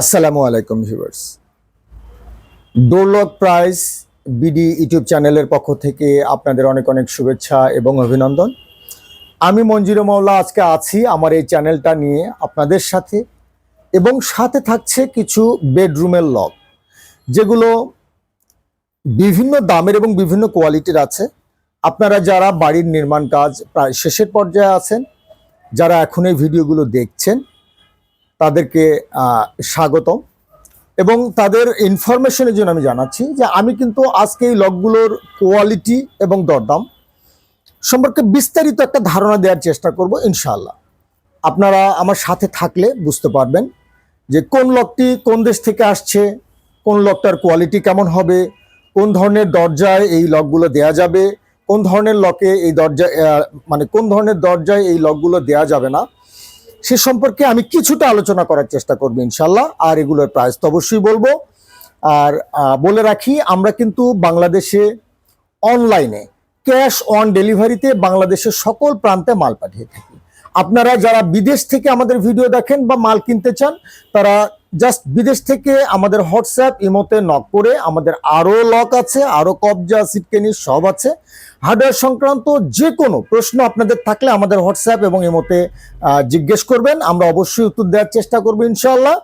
আসসালামু আলাইকুম viewers. Door lock price BD YouTube চ্যানেলের পক্ষ থেকে আপনাদের অনেক অনেক শুভেচ্ছা এবং অভিনন্দন। আমি মঞ্জুর মাওলা, আজকে আছি আমার এই চ্যানেলটা নিয়ে আপনাদের সাথে এবং সাথে থাকছে কিছু বেডরুমের লক, যেগুলো বিভিন্ন দামের এবং বিভিন্ন কোয়ালিটির আছে। আপনারা যারা বাড়ির নির্মাণ কাজ প্রায় শেষের পর্যায়ে আছেন, যারা এখন এই ভিডিওগুলো দেখছেন তাদেরকে স্বাগতম। এবং তাদের ইনফরমেশনের জন্য আমি জানাচ্ছি যে আমি কিন্তু আজকে এই লকগুলোর কোয়ালিটি এবং দরদাম সম্পর্কে বিস্তারিত একটা ধারণা দেওয়ার চেষ্টা করব, ইনশাআল্লাহ। আপনারা আমার সাথে থাকলে বুঝতে পারবেন যে কোন লকটি কোন দেশ থেকে আসছে, কোন লকটার কোয়ালিটি কেমন হবে, কোন ধরনের দরজায় এই লকগুলো দেয়া যাবে, কোন ধরনের লকে এই দরজা মানে কোন ধরনের দরজায় এই লকগুলো দেয়া যাবে না। সে সম্পর্কে আমি কিছুটা আলোচনা করার চেষ্টা করব ইনশাল্লাহ আর এগুলোর প্রাইস তো অবশ্যই বলব। আর বলে রাখি, আমরা কিন্তু বাংলাদেশে অনলাইনে ক্যাশ অন ডেলিভারিতে বাংলাদেশের সকল প্রান্তে মাল পাঠিয়ে থাকি। আপনারা যারা বিদেশ থেকে আমাদের ভিডিও দেখেন বা মাল কিনতে চান, তারা জাস্ট বিদেশ থেকে আমাদের হোয়াটসঅ্যাপ ইমোতে নক করে আমাদের আরও লক আছে আরও কবজা সিটকেনি সব আছে। হার্ডওয়্যার সংক্রান্ত যে কোনো প্রশ্ন আপনাদের থাকলে আমাদের হোয়াটসঅ্যাপ এবং ইমোতে জিজ্ঞেস করবেন। আমরা অবশ্যই উত্তর দেওয়ার চেষ্টা করব ইনশাআল্লাহ।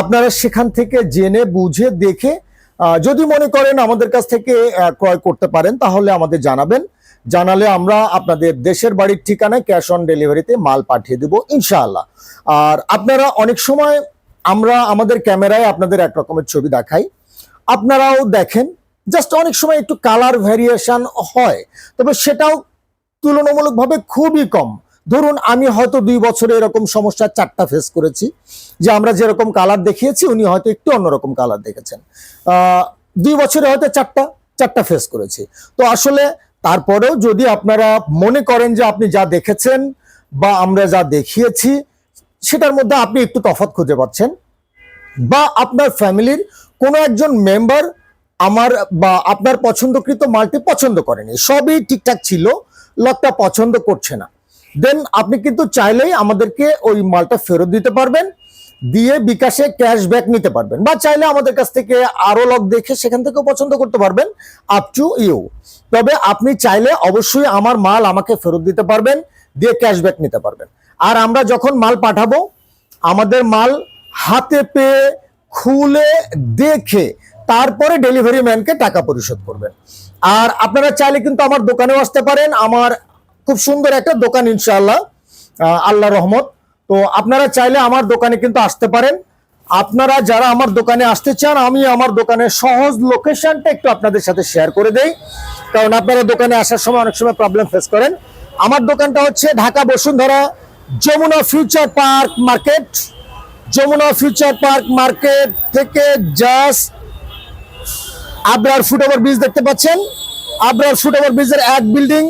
আপনারা সেখান থেকে জেনে, বুঝে, দেখে যদি মনে করেন আমাদের কাছ থেকে ক্রয় করতে পারেন, তাহলে আমাদের জানাবেন। জানালে আমরা আপনাদের দেশের বাড়ির ঠিকানায় ক্যাশ অন ডেলিভারিতে মাল পাঠিয়ে দেব, ইনশাআল্লাহ। আর আপনারা অনেক সময় আমরা আমাদের ক্যামেরায় আপনাদের এক রকমের ছবি দেখাই। আপনারাও দেখেন জাস্ট অনেক সময় একটু কালার ভ্যারিয়েশন হয়, তবে সেটাও তুলনামূলকভাবে খুবই কম। ধরুন, আমি হয়তো দুই বছরে এরকম সমস্যা চারটা ফেস করেছি, যে আমরা যেরকম কালার দেখিয়েছি, উনি হয়তো একটু অন্যরকম কালার দেখেছেন। দুই বছরে হয়তো চারটা চারটা ফেস করেছি। তো আসলে তারপরেও যদি আপনারা মনে করেন যে আপনি যা দেখেছেন বা আমরা যা দেখিয়েছি, সেটার মধ্যে আপনি একটু তফাৎ খুঁজে পাচ্ছেন। বা আপনার ফ্যামিলির কোনো একজন মেম্বার আমার বা আপনার পছন্দকৃত মালটি পছন্দ করেনি। সবই ঠিকঠাক ছিল, লকটা পছন্দ করছে না। দেন আপনি কিন্তু চাইলেই আমাদেরকে ওই মালটা ফেরত দিতে পারবেন। দিয়ে বিকাশে ক্যাশব্যাক নিতে পারবেন বা চাইলে আমাদের কাছ থেকে আরও লক দেখে সেখান থেকেও পছন্দ করতে পারবেন আপ টু ইউ তবে আপনি চাইলে অবশ্যই আমার মাল আমাকে ফেরত দিতে পারবেন, দিয়ে ক্যাশব্যাক নিতে পারবেন। আর আমরা যখন মাল পাঠাবো, আমাদের মাল হাতে পেয়ে, খুলে দেখে তারপরে ডেলিভারি ম্যানকে টাকা পরিশোধ করবেন। আর আপনারা চাইলে কিন্তু আমার দোকানেও আসতে পারেন, আমার খুব সুন্দর একটা দোকান ইনশাআল্লাহ আল্লাহ রহমত। তো আপনারা চাইলে আমার দোকানে কিন্তু আসতে পারেন। আপনারা যারা আমার দোকানে আসতে চান, আমি আমার দোকানের সহজ লোকেশনটা একটু আপনাদের সাথে শেয়ার করে দেই। কারণ আপনারা দোকানে আসার সময় অনেক সময় প্রবলেম ফেস করেন। আমার দোকানটা হচ্ছে Dhaka Bashundhara Jamuna future park market Jamuna future park market থেকে just Abrar foot over bridge দেখতে পাচ্ছেন। আবরার ফুটওভার ব্রিজের এক বিল্ডিং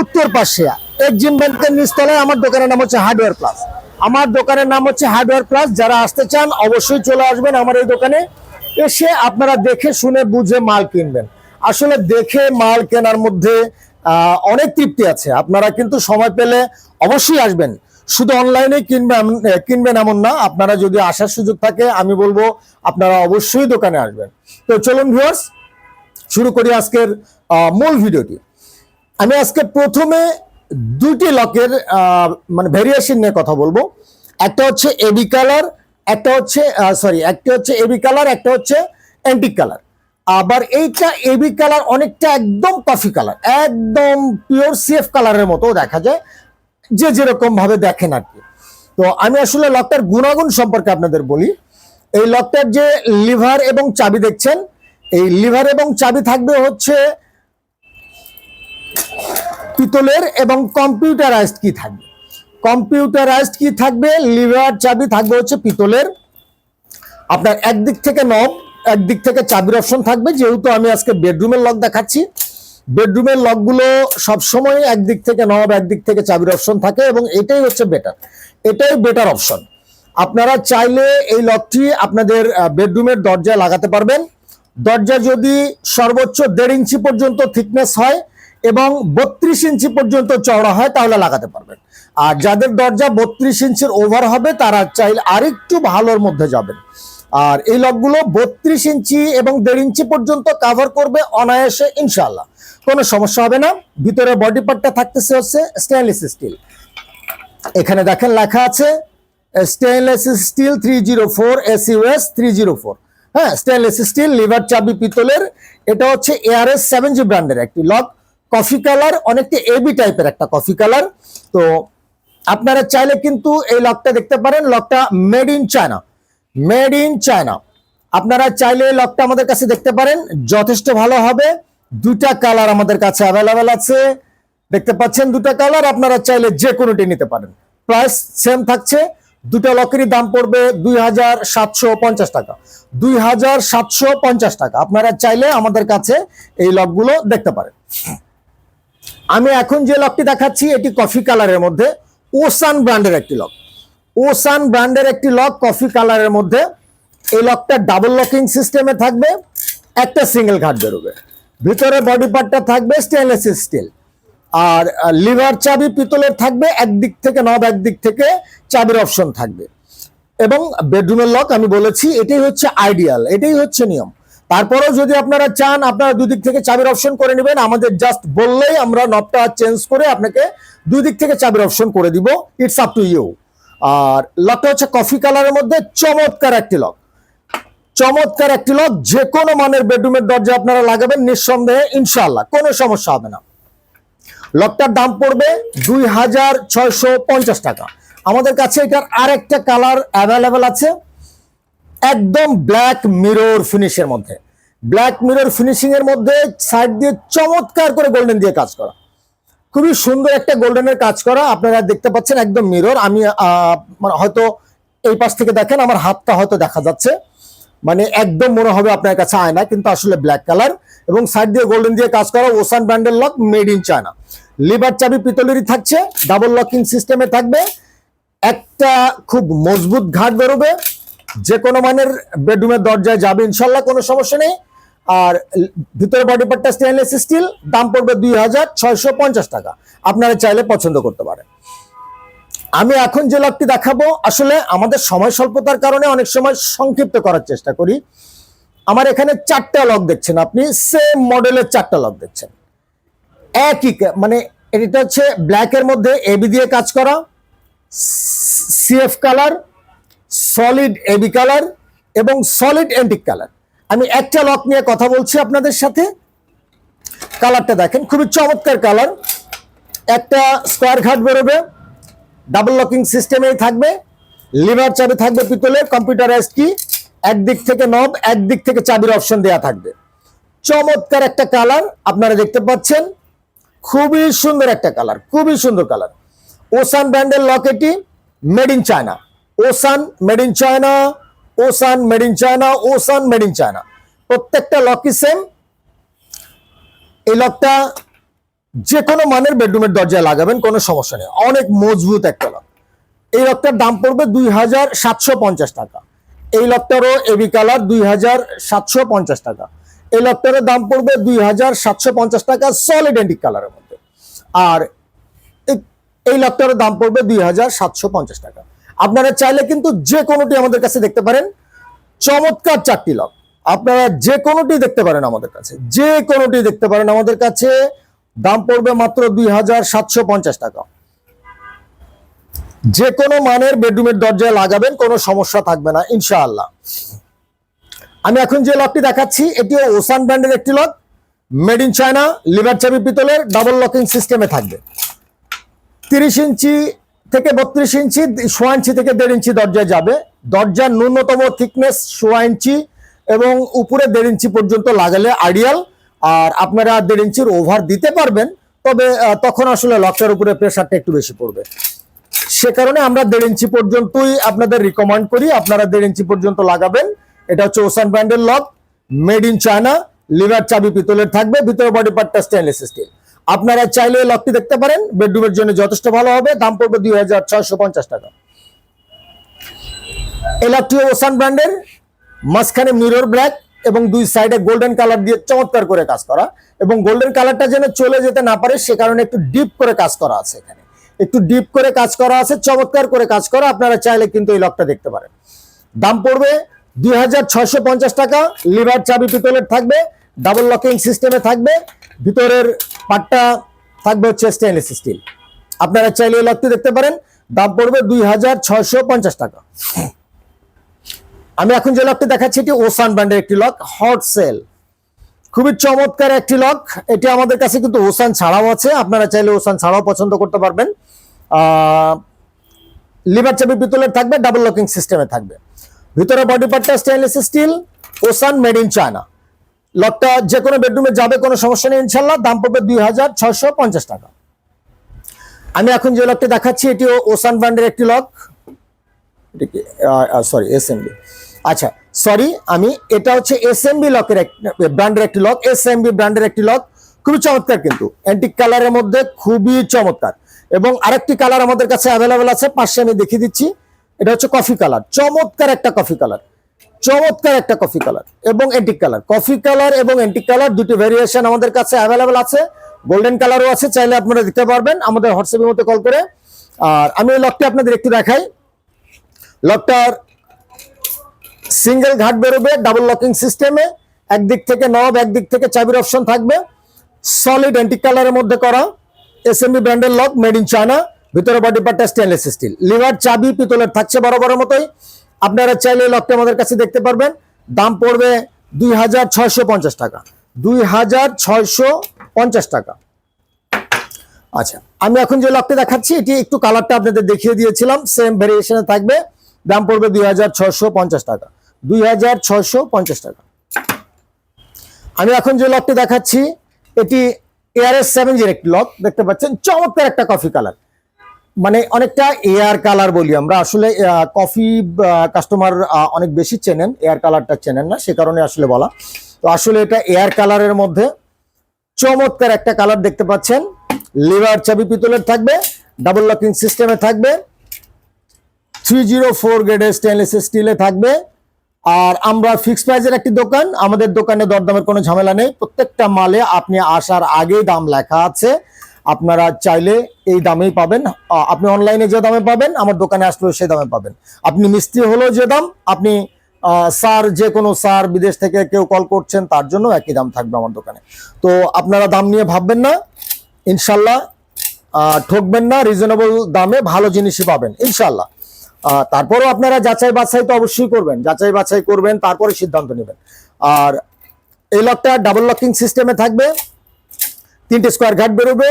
উত্তর পাশে। এক্সিম ব্যাংকের নিচতলায় আমার দোকানের নাম হচ্ছে হার্ডওয়্যার প্লাস আমার দোকানের নাম হচ্ছে হার্ডওয়্যার প্লাস যারা আসতে চান, অবশ্যই চলে আসবেন আমার এই দোকানে। এসে আপনারা দেখে শুনে বুঝে মাল কিনবেন। আসলে দেখে মাল কেনার মধ্যে অনেক তৃপ্তি আছে। আপনারা কিন্তু সময় পেলে অবশ্যই আসবেন। শুধু অনলাইনে কিনবেন কিনবেন এমন না। আপনারা যদি আসার সুযোগ থাকে, আমি বলব আপনারা অবশ্যই দোকানে আসবেন। তো চলুন ভিউয়ার্স শুরু করি আজকের মূল ভিডিওটি। আমি আজকে প্রথমে দুইটি লকের মানে ভেরিয়েশন নিয়ে কথা বলব। একটা হচ্ছে এবি কালার একটা হচ্ছে সরি একটা হচ্ছে এবি কালার একটা হচ্ছে অ্যান্টিক কালার আবার এইটা এবি কালার অনেকটা একদম কফি কালার একদম পিওর সিএফ কালারের মতো দেখা যায়, যে যেরকম ভাবে দেখেন আর কি। তো আমি আসলে লকটার গুণাগুণ সম্পর্কে আপনাদের বলি। এই লকটার যে লিভার এবং চাবি দেখছেন, এই লিভার এবং চাবি থাকবে হচ্ছে পিতলের এবং কম্পিউটারাইজড কি থাকবে? কম্পিউটারাইজড কি থাকবে? লিভার চাবি থাকবে হচ্ছে পিতলের। আপনার একদিক থেকে নব একদিক থেকে চাবির অপশন থাকবে। যেহেতু আমি আজকে বেডরুমের লক দেখাচ্ছি বেডরুমের লকগুলো সবসময় একদিক থেকে নব একদিক থেকে চাবির অপশন থাকে এবং এটাই হচ্ছে বেটার এটাই বেটার অপশন আপনারা চাইলে এই লকটি আপনাদের বেডরুমের দরজায় লাগাতে পারবেন। দরজা যদি সর্বোচ্চ দেড় ইঞ্চি পর্যন্ত থিকনেস হয় এবং বত্রিশ ইঞ্চি পর্যন্ত চওড়া হয় তাহলে লাগাতে পারবেন। আর যাদের দরজা বত্রিশ ইঞ্চির ওভার হবে, তারা চাইলে আরেকটু ভালোর মধ্যে যাবেন। আর এই লকগুলো বত্রিশ ইঞ্চি এবং দেড় ইঞ্চি পর্যন্ত কাভার করবে অনায়াসে ইনশাল্লাহ কোনো সমস্যা হবে না। ভিতরে বডি পার্টটা থাকতেছে হচ্ছে স্টেনলেস স্টিল এখানে দেখেন লেখা আছে stainless steel three zero four S US three zero four হ্যাঁ স্টেনলেস স্টিল লিভার চাবি, পিতলের, এটা হচ্ছে এআরএস সেভেন জি ব্র্যান্ডের একটি লক কফি কালার, অনেকটা এবি টাইপের একটা কফি কালার। তো আপনারা চাইলে কিন্তু এই লকটা দেখতে পারেন। লকটা made in China made in China আপনারা চাইলে এই লকটা আমাদের কাছে দেখতে পারেন। যথেষ্ট ভালো হবে। দুটা কালার আমাদের কাছে অ্যাভেলেবেল আছে। দেখতে পাচ্ছেন দুটা কালার। আপনারা চাইলে যে কোনোটি নিতে পারেন। প্রাইস সেম থাকছে। দুটো লকেরই দাম পড়বে দুই হাজার সাতশো পঞ্চাশ টাকা। দুই হাজার সাতশো পঞ্চাশ টাকা। আপনারা চাইলে আমাদের কাছে এই লকগুলো দেখতে পারেন। আমি এখন যে লকটি দেখাচ্ছি, এটি কফি কালারের মধ্যে। ওসান ব্র্যান্ডের একটি লক। ওসান ব্র্যান্ডের একটি লক কফি কালারের মধ্যে। এই লকটা ডাবল লকিং সিস্টেমে থাকবে। একটা সিঙ্গেল ঘাট বেরোবে। ভিতরে বডি পার্টটা থাকবে স্টেনলেস স্টিল আর লিভার চাবি পিতলের থাকবে। একদিক থেকে নব একদিক থেকে চাবির অপশন থাকবে। এবং বেডরুমের লক আমি বলেছি, এটাই হচ্ছে আইডিয়াল এটাই হচ্ছে নিয়ম। তারপরেও যদি আপনারা চান, আপনারা দুদিক থেকে চাবির অপশন করে নেবেন। আমাদের জাস্ট বললেই আমরা নবটা চেঞ্জ করে আপনাকে দুই দিক থেকে চাবির অপশন করে দিব। ইটস আপ টু ইউ আর লকটা হচ্ছে কফি কালারের মধ্যে চমৎকার একটি লক চমৎকার একটি লক যে কোনো মানের বেডরুমের দরজা আপনারা লাগাবেন নিঃসন্দেহে, ইনশাআল্লাহ, কোনো সমস্যা হবে না। লকটার দাম পড়বে দুই হাজার ছয়শো পঞ্চাশ টাকা। আমাদের কাছে এটার আরেকটা কালার অ্যাভেলেবেল আছে। একদম ব্ল্যাক মিরর ফিনিশের মধ্যে। ব্ল্যাক মিরর ফিনিশিং এর মধ্যে সাইড দিয়ে চমৎকার করে গোল্ডেন দিয়ে কাজ করা। খুবই সুন্দর একটা গোল্ডেনের কাজ করা। আপনারা দেখতে পাচ্ছেন একদম মিরর আমি মানে হয়তো এই পাশ থেকে দেখেন, আমার হাতটা হয়তো দেখা যাচ্ছে। মানে একদম মনে হবে আপনার কাছে আয়না, কিন্তু আসলে ব্ল্যাক কালার এবং সাইড দিয়ে গোল্ডেন দিয়ে কাজ করা ওসান ব্র্যান্ডের lock made in China lever চাবি পিতলেরই থাকছে ডাবল লকিং সিস্টেমে থাকবে। একটা খুব মজবুত ঘাট বেরোবে। যে কোনো মানের বেডরুমের দরজায় যাবে, ইনশাল্লাহ কোনো সমস্যা নেই। আর ভিতরে বডি পার্টটা স্টেনলেস স্টিল দাম পড়বে দুই হাজার ছয়শো পঞ্চাশ টাকা। আপনারা চাইলে পছন্দ করতে পারেন। আমি এখন যে লকটি দেখাবো, আসলে আমাদের সময় স্বল্পতার কারণে অনেক সময় সংক্ষিপ্ত করার চেষ্টা করি। আমার এখানে চারটা লক দেখছেন আপনি সেম মডেলের চারটা লক দেখছেন। একই মানে এটা হচ্ছে ব্ল্যাকের মধ্যে এবি দিয়ে কাজ করা CF colour solid AB colour এবং সলিড এন্টিক কালার আমি একটা লক নিয়ে কথা বলছি আপনাদের সাথে। কালারটা দেখেন, খুবই চমৎকার কালার একটা স্কোয়ার ঘাট বেরোবে ডাবল লকিং সিস্টেমেই থাকবে। লিভার চাবি থাকবে পিতলের কম্পিউটারাইজ কি একদিক থেকে নব একদিক থেকে চাবির অপশন দেওয়া থাকবে। চমৎকার একটা কালার আপনারা দেখতে পাচ্ছেন। খুবই সুন্দর একটা কালার খুবই সুন্দর কালার ওসান ব্র্যান্ডের লক এটি made in China Ocean made in China Ocean made in China Ocean made in China প্রত্যেকটা লকই সেম এই লকটা যে কোনো মানের বেডরুমের দরজায় লাগাবেন, কোনো সমস্যা নেই। অনেক মজবুত একটা লক। এই লকটার দাম পড়বে দুই হাজার সাতশো পঞ্চাশ টাকা। এই লকটারও এবি কালার দুই হাজার সাতশো পঞ্চাশ টাকা। এই লকটারও দাম পড়বে দুই হাজার সাতশো পঞ্চাশ টাকা সলিড এন্টিক কালারের মধ্যে। আর এই- লকটারও দাম পড়বে দুই হাজার সাতশো পঞ্চাশ টাকা। আপনারা চাইলে কিন্তু যে কোনোটি আমাদের কাছে দেখতে পারেন। চমৎকার চারটি লক। আপনারা যে কোনোটি দেখতে পারেন আমাদের কাছে। যে কোনোটি দেখতে পারেন আমাদের কাছে, দাম পড়বে মাত্র দুই হাজার সাতশো পঞ্চাশ টাকা। যে কোনো মানের বেডরুমের দরজায় লাগাবেন, কোনো সমস্যা থাকবে না, ইনশাআল্লাহ। আমি এখন যে লকটি দেখাচ্ছি, এটি ওসান ব্র্যান্ডের একটি lock. Made in China, lever চাবি পিতলের, ডাবল লকিং সিস্টেমে থাকবে। তিরিশ ইঞ্চি থেকে বত্রিশ ইঞ্চি, সোয়া ইঞ্চি থেকে দেড় ইঞ্চি দরজায় যাবে। দরজার ন্যূনতম থিকনেস সোয়া ইঞ্চি এবং উপরে দেড় ইঞ্চি পর্যন্ত লাগালে আইডিয়াল আর আপনারা দেড় ইঞ্চির ওভার দিতে পারবেন, তবে তখন আসলে লকটার উপরে প্রেশারটা একটু বেশি পড়বে। সে কারণে আমরা দেড় ইঞ্চি পর্যন্তই আপনাদের রিকমেন্ড করি, আপনারা দেড় ইঞ্চি পর্যন্ত লাগাবেন। এটা হচ্ছে ওসান ব্র্যান্ডের lock made in China lever চাবি পিতলের থাকবে, ভিতরে বডি পার্টটা স্টেনলেস স্টিল আপনারা চাইলে লকটি দেখতে পারেন। বেডরুমের জন্য যথেষ্ট ভালো হবে। দাম পড়বে দুই হাজার ছয়শো পঞ্চাশ টাকা। এই লকটি ওসান ব্র্যান্ডের। মাঝখানে মিরর ব্ল্যাক এবং দুই সাইডে গোল্ডেন কালার দিয়ে চমৎকার করে কাজ করা। এবং গোল্ডেন কালারটা যেন চলে যেতে না পারে, সে কারণে একটু ডিপ করে কাজ করা আছে এখানে। একটু ডিপ করে কাজ করা আছে, চমৎকার করে কাজ করা। আপনারা চাইলে কিন্তু এই লকটা দেখতে পারেন। দাম পড়বে দুই হাজার ছয়শো পঞ্চাশ টাকা। লিভার চাবি পিতলের থাকবে, ডাবল লকিং সিস্টেমে থাকবে। ভিতরের পাটটা থাকবে হচ্ছে স্টেনলেস স্টিল আপনারা চাইলে লকটি দেখতে পারেন, দাম পড়বে দুই হাজার ছয়শো পঞ্চাশ টাকা। আমি এখন যে লকটি দেখাচ্ছি, এটি ওসান ব্র্যান্ডের একটি লক হট সেল খুবই চমৎকার একটি লক, এটি আমাদের কাছে কিন্তু ওসান ছাড়াও আছে, আপনারা চাইলে ওসান ছাড়াও পছন্দ করতে পারবেন। লিভার চাবি পিতলের থাকবে ডাবল লকিং সিস্টেমে থাকবে। ভিতরে বডি পার্টটা stainless steel Ocean made in China লকটা যে কোনো বেডরুমে যাবে, কোনো সমস্যা নেই ইনশাল্লাহ দাম পড়বে দুই হাজার ছয়শো পঞ্চাশ টাকা। আমি এখন যে লকটি দেখাচ্ছি এটি ওসান ব্র্যান্ডের একটি লক সরি এসএমবি আচ্ছা সরি আমি, এটা হচ্ছে এস এম এসএমবি লকের ব্র্যান্ডের একটি লক এস এম এসএমবি ব্র্যান্ডের একটি লক খুবই চমৎকার কিন্তু। অ্যান্টিক কালারের মধ্যে খুবই চমৎকার। এবং আরেকটি কালার আমাদের কাছে অ্যাভেলেবেল আছে, পাশে আমি দেখিয়ে দিচ্ছি। এটা হচ্ছে কফি কালার চমৎকার একটা কফি কালার চমৎকার একটা কফি কালার এবং এন্টিক কালার কফি কালার এবং এন্টিক কালার দুটি ভেরিয়েশন আমাদের কাছে অ্যাভেলেবেল আছে। গোল্ডেন কালারও আছে, চাইলে আপনারা দিতে পারবেন। আমাদের হোয়াটসঅ্যাপের মধ্যে কল করে। আর আমি এই লকটি আপনাদের একটু দেখাই। লকটার সিঙ্গেল ঘাট বেরোবে ডাবল লকিং সিস্টেমে একদিক থেকে নব একদিক থেকে চাবির অপশন থাকবে। সলিড অ্যান্টিক কালারের মধ্যে করা। এস এসএমবি ব্র্যান্ডের লক মেড ইন চায়না ভিতরে বডি পার্টটা স্টেনলেস স্টিল লিভার চাবি, পিতলের থাকছে বরাবরের মতোই। আপনারা চাইলে লকটা আমাদের কাছে দেখতে পারবেন। দাম পড়বে দুই হাজার ছয়শো পঞ্চাশ টাকা। দুই হাজার ছয়শো পঞ্চাশ টাকা। আচ্ছা আমি এখন যে লকটি দেখাচ্ছি, এটি একটু কালারটা আপনাদের দেখিয়ে দিয়েছিলাম। সেম ভেরিয়েশনে থাকবে। দাম পড়বে দুই হাজার ছয়শো পঞ্চাশ টাকা। দুই হাজার ছয়শো পঞ্চাশ টাকা। আমি এখন যে লকটি দেখাচ্ছি, এটি এআরএস সেভেন জির একটি লক দেখতে পাচ্ছেন, চমৎকার একটা কফি কালার মানে অনেকটা এয়ার কালার বলি আমরা। আসলে কফি কাস্টমার অনেক বেশি চেনেন এয়ার কালারটা চেনেন না, সে কারণে আসলে বলা। তো আসলে এটা এয়ার কালারের মধ্যে চমৎকার একটা কালার দেখতে পাচ্ছেন। লিভার চাবি পিতলের থাকবে ডাবল লকিং সিস্টেমে থাকবে থ্রি জিরো ফোর গ্রেডের স্টেনলেস স্টিলে থাকবে। আর আমরা ফিক্সড প্রাইজের একটি দোকান, আমাদের দোকানে দরদামের কোনো ঝামেলা নেই। প্রত্যেকটা মালে আপনি আসার আগেই দাম লেখা আছে। আপনারা চাইলে এই দামেই পাবেন। আপনি অনলাইনে যে দামে পাবেন, আমার দোকানে আসলেও সেই দামে পাবেন। আপনি মিস্ত্রি হলেও যে দাম, আপনি স্যার যে কোনো স্যার বিদেশ থেকে কেউ কল করছেন, তার জন্য একই দাম থাকবে আমার দোকানে। তো আপনারা দাম নিয়ে ভাববেন না। ইনশাল্লাহ ঠকবেন না রিজনেবল দামে ভালো জিনিসই পাবেন ইনশাল্লাহ তারপরেও আপনারা যাচাই বাছাই তো অবশ্যই করবেন। যাচাই বাছাই করবেন, তারপরে সিদ্ধান্ত নেবেন। আর এই লকটা ডাবল লকিং সিস্টেমে থাকবে। তিনটে স্কোয়ার ঘাট বেরোবে,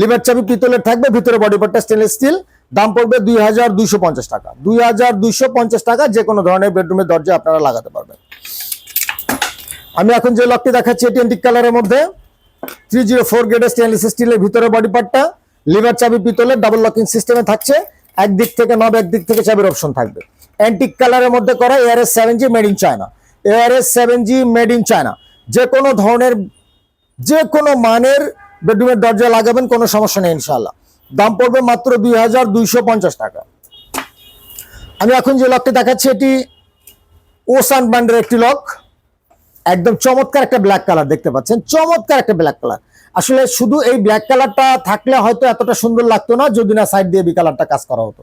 লিভার চাবি পিতলের থাকবে? ভিতরে বডি পার্টটা স্টেনলেস স্টিল দাম পড়বে দুই হাজার দুইশো পঞ্চাশ টাকা। দুই হাজার দুইশো পঞ্চাশ টাকা যে কোনো ধরনের বেডরুমের দরজা আপনারা লাগাতে পারবেন। আমি এখন যে লকটি দেখাচ্ছি, এটি এন্টিক কালারের মধ্যে। থ্রি জিরো ফোর গ্রেডের স্টেনলেস স্টিলের ভিতরে বডি পার্টটা লিভার চাবি পিতলের ডাবল লকিং সিস্টেমে থাকছে। একদিক থেকে নব একদিক থেকে চাবির অপশন থাকবে। অ্যান্টিক কালারের মধ্যে করা ARS seven G made in China ARS seven G made in China যে কোনো ধরনের যে কোনো মানের বেডরুমের দরজা লাগাবেন, কোনো সমস্যা নেই ইনশাল্লাহ দাম পড়বে মাত্র দুই হাজার দুইশো পঞ্চাশ টাকা। আমি এখন যে লকটি দেখাচ্ছি, এটি ওসান ব্র্যান্ডের একটি লক একদম চমৎকার একটা ব্ল্যাক কালার দেখতে পাচ্ছেন। চমৎকার একটা ব্ল্যাক কালার আসলে শুধু এই ব্ল্যাক কালারটা থাকলে হয়তো এতটা সুন্দর লাগতো না, যদি না সাইড দিয়ে এবি কালারটা কাজ করা হতো।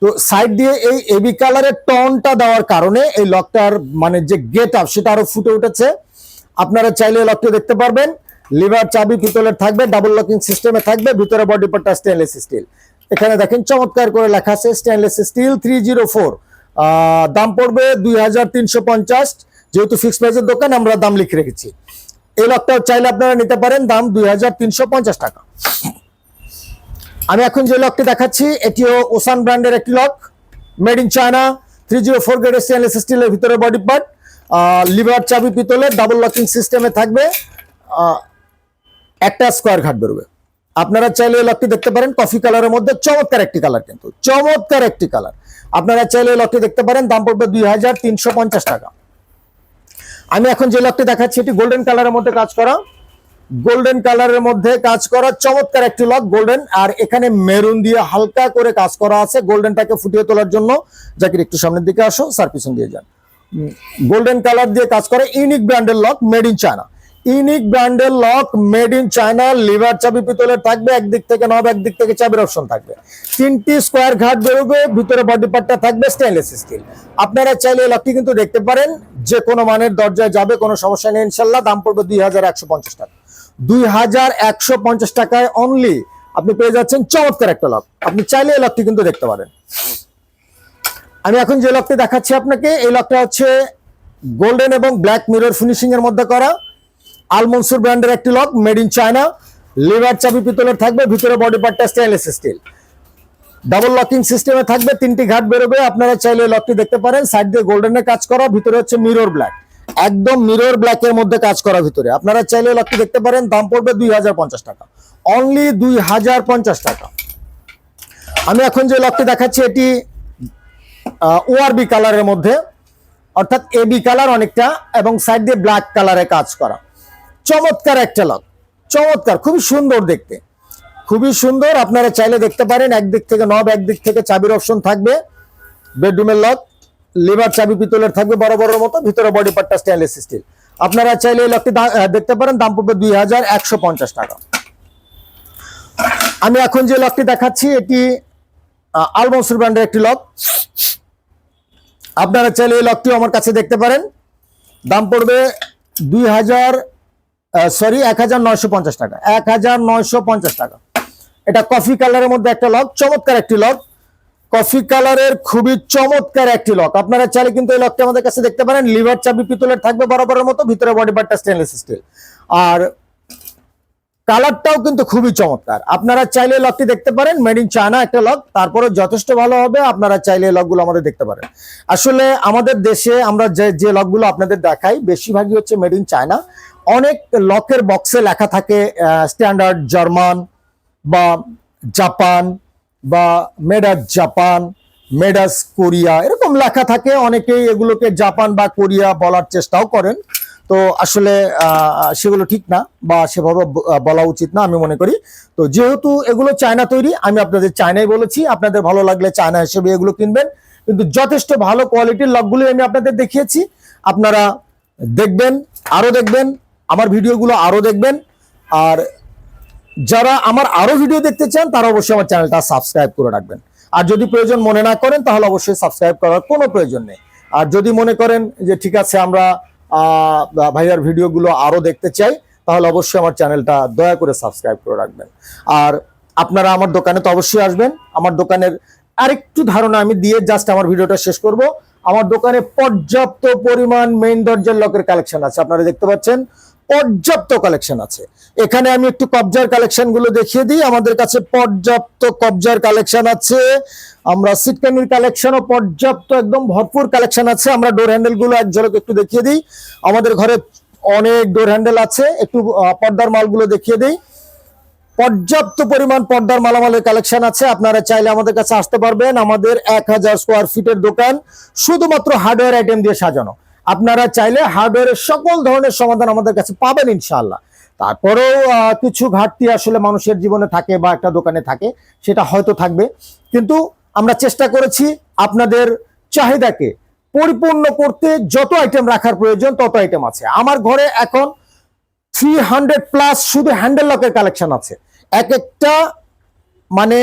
তো সাইড দিয়ে এই এবি কালারের টনটা দেওয়ার কারণে এই লকটার মানে যে গেট আপ সেটা আরও ফুটে উঠেছে। আপনারা চাইলে লকটি দেখতে পারবেন। লিভার চাবি পিতলের থাকবে ডাবল লকিং সিস্টেমে থাকবে, ভিতরে বডি পার্টটা স্টেনলেস স্টিল এখানে দেখেন চমৎকার করে লেখা আছে stainless steel three zero four দাম পড়বে দুই হাজার তিনশো পঞ্চাশ। যেহেতু ফিক্সড প্রাইসের দোকান, আমরা দাম লিখে রেখেছি। এই লকটা চাইলে আপনারা নিতে পারেন, দাম দুই হাজার তিনশো পঞ্চাশ টাকা। আমি এখন যে লকটি দেখাচ্ছি, এটিও ওসান ব্র্যান্ডের একটি lock. Made in China three zero four গ্রেডের স্টেনলেস স্টিলের ভিতরে বডি পার্ট লিভার চাবি পিতলের ডাবল লকিং সিস্টেমে থাকবে। একটা স্কোয়ার ঘাট বেরোবে। আপনারা চাইলে এই লকটি দেখতে পারেন কফি কালারের মধ্যে চমৎকার একটি কালার কিন্তু, চমৎকার একটি কালার আপনারা চাইলে এই লকটি দেখতে পারেন, দাম পড়বে দুই হাজার তিনশো পঞ্চাশ টাকা। আমি এখন যে লকটি দেখাচ্ছি, এটি গোল্ডেন কালারের মধ্যে কাজ করা। গোল্ডেন কালারের মধ্যে কাজ করা চমৎকার একটি লক গোল্ডেন আর এখানে মেরুন দিয়ে হালকা করে কাজ করা আছে। গোল্ডেনটাকে ফুটিয়ে তোলার জন্য, জাকির একটু সামনের দিকে আসো স্যার পিছন দিয়ে যান। গোল্ডেন কালার দিয়ে কাজ করে ইউনিক ব্র্যান্ডের lock made in China Unique ব্র্যান্ডের lock made in China, lever চাবি পিতলের থাকবে, একদিক থেকে নব একদিক থেকে চাবির অপশন থাকবে। তিনটি স্কোয়ার ঘাট বেরোবে, ভিতরে বডি পার্টটা থাকবে স্টেনলেস স্টিল আপনারা চাইলে এই লকটি কিন্তু দেখতে পারেন যে কোনো মানের দরজায় যাবে, কোনো সমস্যা নেই ইনশাল্লাহ দাম পড়বে দুই হাজার একশো পঞ্চাশ টাকা। দুই হাজার একশো পঞ্চাশ টাকায় অনলি আপনি পেয়ে যাচ্ছেন চমৎকার একটা লক আপনি চাইলে এই লকটি কিন্তু দেখতে পারেন। আমি এখন যে লকটি দেখাচ্ছি আপনাকে, এই লকটা হচ্ছে গোল্ডেন এবং ব্ল্যাক মিরর ফিনিশিং এর মধ্যে করা। আলমনসুর ব্র্যান্ডের একটি lock made in China. Lever চাবি পিতলের থাকবে, ভিতরে বডি পার্টটা স্টেনলেস স্টিল ডাবল লকিং সিস্টেমে থাকবে, তিনটি ঘাট বেরোবে। আপনারা চাইলে লকটি দেখতে পারেন সাইড দিয়ে গোল্ডেনের কাজ করা, ভিতরে হচ্ছে মিরর ব্ল্যাক একদম মিরর ব্ল্যাক এর মধ্যে কাজ করা ভিতরে। আপনারা চাইলে লকটি দেখতে পারেন, দাম পড়বে দুই হাজার পঞ্চাশ টাকা। অনলি দুই হাজার পঞ্চাশ টাকা। আমি এখন যে লকটি দেখাচ্ছি, এটি ওআরবি কালারের মধ্যে। অর্থাৎ এবি কালার অনেকটা, এবং সাইড দিয়ে ব্ল্যাক কালারে কাজ করা। চমৎকার একটা লক চমৎকার, খুবই সুন্দর দেখতে। খুবই সুন্দর, আপনারা চাইলে দেখতে পারেন একদিক থেকে নব একদিক থেকে চাবির অপশন থাকবে। বেডরুমের লক লিভার চাবি পিতলের থাকবে বড় বড় মতো, ভিতরে বডি পার্টটা স্টেনলেস স্টিল আপনারা চাইলে এই লকটি দেখতে পারেন, দাম পড়বে দুই হাজার একশো পঞ্চাশ টাকা। আমি এখন যে লকটি দেখাচ্ছি, এটি আলমসুর ব্র্যান্ডের একটি লক আপনারা চাইলে এই লকটিও আমার কাছে দেখতে পারেন। দাম পড়বে দুই হাজার সরি এক হাজার নয়শো পঞ্চাশ টাকা। এক হাজার নয়শো পঞ্চাশ টাকা। এটা কফি কালারের মধ্যে একটা লক চমৎকার একটি লক কফি কালারের খুবই চমৎকার একটি লক আপনারা চাইলে কিন্তু এই লকটা আমাদের কাছে দেখতে পারেন। লিভার চাবি পিতলের থাকবে বরাবরের মতো, ভিতরে বডি পার্টটা স্টেনলেস স্টিল আর কালারটাও কিন্তু খুবই চমৎকার। আপনারা চাইলে লকটি দেখতে পারেন মেড ইন চায়না একটা লক তারপরে যথেষ্ট ভালো হবে, আপনারা চাইলে লকগুলো আমাদের দেখতে পারেন। আসলে আমাদের দেশে আমরা যে যে লকগুলো আপনাদের দেখাই, বেশিরভাগই হচ্ছে মেড ইন চায়না অনেক লকের বক্সে লেখা থাকে স্ট্যান্ডার্ড জার্মান বা জাপান বা মেডাস জাপান মেডাস কোরিয়া, এরকম লেখা থাকে। অনেকেই এগুলোকে জাপান বা কোরিয়া বলার চেষ্টাও করেন। তো আসলে সেগুলো ঠিক না বা সেভাবে বলা উচিত না আমি মনে করি। তো যেহেতু এগুলো চায়না তৈরি, আমি আপনাদের চায়নাই বলেছি, আপনাদের ভালো লাগলে চায়না হিসেবে এগুলো কিনবেন। কিন্তু যথেষ্ট ভালো কোয়ালিটির লকগুলো আমি আপনাদের দেখিয়েছি। আপনারা দেখবেন, আরও দেখবেন, আমার ভিডিওগুলো আরও দেখবেন। আর যারা আমার আরও ভিডিও দেখতে চান, তারা অবশ্যই আমার চ্যানেলটা সাবস্ক্রাইব করে রাখবেন। আর যদি প্রয়োজন মনে না করেন, তাহলে অবশ্যই সাবস্ক্রাইব করার কোনো প্রয়োজন নেই। আর যদি মনে করেন যে, ঠিক আছে, আমরা ভাইয়ার ভিডিওগুলো আরও দেখতে চাই, তাহলে অবশ্যই আমার চ্যানেলটা দয়া করে সাবস্ক্রাইব করে রাখবেন। আর আপনারা আমার দোকানে তো অবশ্যই আসবেন। আমার দোকানের আরেকটু ধারণা আমি দিয়ে জাস্ট আমার ভিডিওটা শেষ করব। আমার দোকানে পর্যাপ্ত পরিমাণ মেইন দরজার লকের কালেকশন আছে। আপনারা দেখতে পাচ্ছেন পর্যাপ্ত কালেকশন আছে। এখানে আমি একটু কবজার কালেকশনগুলো দেখিয়ে দিই। আমাদের কাছে পর্যাপ্ত কবজার কালেকশন আছে। আমরা সিটকানির কালেকশনও পর্যাপ্ত একদম ভরপুর কালেকশন আছে। আমরা ডোর হ্যান্ডেলগুলো এক ঝলক একটু দেখিয়ে দিই। আমাদের ঘরে অনেক ডোর হ্যান্ডেল আছে। একটু পর্দার মালগুলো দেখিয়ে দিই। পর্যাপ্ত পরিমাণ পর্দার মালামালের কালেকশন আছে। আপনারা চাইলে আমাদের কাছে আসতে পারবেন। আমাদের এক হাজার স্কোয়ার ফিটের দোকান। শুধুমাত্র হার্ডওয়্যার আইটেম দিয়ে সাজানো। আপনারা চাইলে হার্ডওয়্যারের সকল ধরনের সমাধান আমাদের কাছে পাবেন ইনশাআল্লাহ। তারপরেও কিছু ঘাটতি আসলে মানুষের জীবনে থাকে বা একটা দোকানে থাকে, সেটা হয়তো থাকবে। কিন্তু আমরা চেষ্টা করেছি আপনাদের চাহিদাকে পরিপূর্ণ করতে যত আইটেম রাখার প্রয়োজন তত আইটেম আছে। আমার ঘরে এখন থ্রি হান্ড্রেড প্লাস শুধু হ্যান্ডেল লকের কালেকশন আছে। এক একটা মানে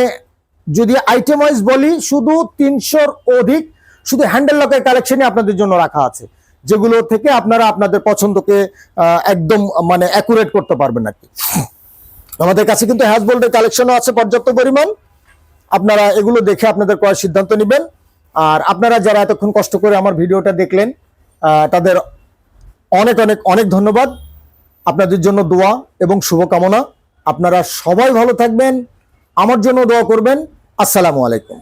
যদি আইটেম ওয়াইজ বলি, শুধু তিনশোর অধিক শুধু হ্যান্ডেল লকের কালেকশনই আপনাদের জন্য রাখা আছে। যেগুলো থেকে আপনারা আপনাদের পছন্দকে একদম মানে অ্যাকুরেট করতে পারবেন আর কি। আমাদের কাছে কিন্তু হ্যাজ বোল্টের কালেকশনও আছে পর্যাপ্ত পরিমাণ। আপনারা এগুলো দেখে আপনাদের করার সিদ্ধান্ত নেবেন। আর আপনারা যারা এতক্ষণ কষ্ট করে আমার ভিডিওটা দেখলেন তাদের অনেক অনেক অনেক ধন্যবাদ। আপনাদের জন্য দোয়া এবং শুভকামনা। আপনারা সবাই ভালো থাকবেন। আমার জন্য দোয়া করবেন। আসসালামু আলাইকুম।